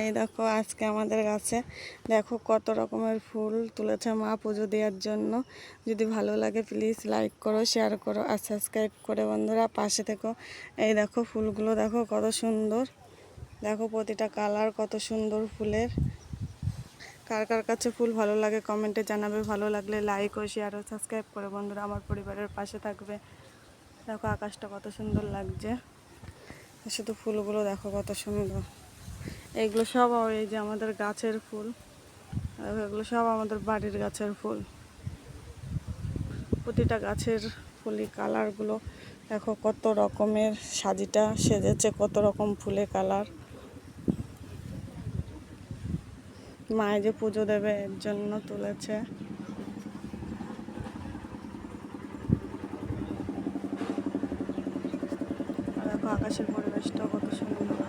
এই দেখো, আজকে আমাদের গাছে দেখো কত রকমের ফুল তুলেছে মা পুজো দেওয়ার জন্য। যদি ভালো লাগে প্লিজ লাইক করো শেয়ার করো আর সাবস্ক্রাইব করে বন্ধুরা পাশে থেকো। এই দেখো ফুলগুলো দেখো কত সুন্দর। দেখো প্রতিটা কালার কত সুন্দর ফুলের। কার কার কাছে ফুল ভালো লাগে কমেন্টে জানাবে। ভালো লাগলে লাইক ও শেয়ার ও সাবস্ক্রাইব করে বন্ধুরা আমার পরিবারের পাশে থাকবে। দেখো আকাশটা কত সুন্দর লাগছে। শুধু ফুলগুলো দেখো কত সুন্দর। এইগুলো সব এই যে আমাদের গাছের ফুল এগুলো সব আমাদের বাড়ির গাছের ফুল। প্রতিটা গাছের ফুলি কালারগুলো দেখো কত রকমের সাজিটা সেজেছে, কত রকম ফুলের কালার মায়ে যে পুজো দেবে, এর জন্য তুলেছে। দেখো আকাশের পরিবেশটা কত সুন্দর।